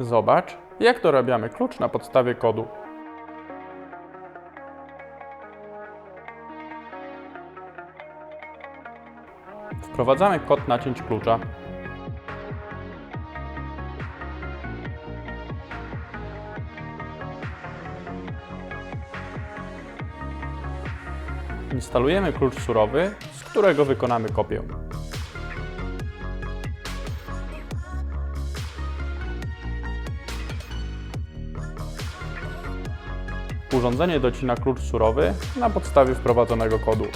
Zobacz, jak dorabiamy klucz na podstawie kodu. Wprowadzamy kod nacięć klucza. Instalujemy klucz surowy, z którego wykonamy kopię. Urządzenie docina klucz surowy na podstawie wprowadzonego kodu.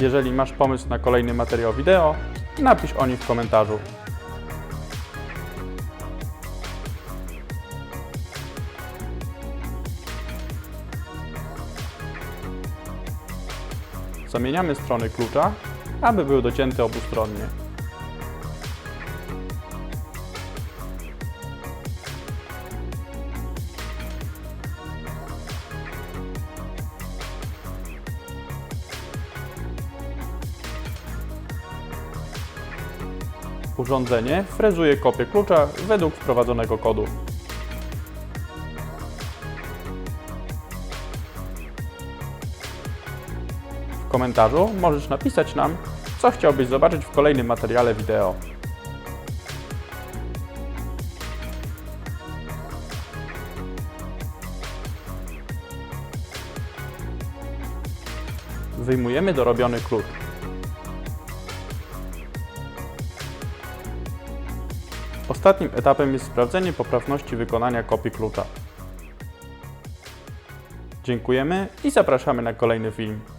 Jeżeli masz pomysł na kolejny materiał wideo, napisz o nim w komentarzu. Zamieniamy strony klucza, aby był docięty obustronnie. Urządzenie frezuje kopię klucza według wprowadzonego kodu. Komentarzu możesz napisać nam, co chciałbyś zobaczyć w kolejnym materiale wideo. Wyjmujemy dorobiony klucz. Ostatnim etapem jest sprawdzenie poprawności wykonania kopii klucza. Dziękujemy i zapraszamy na kolejny film.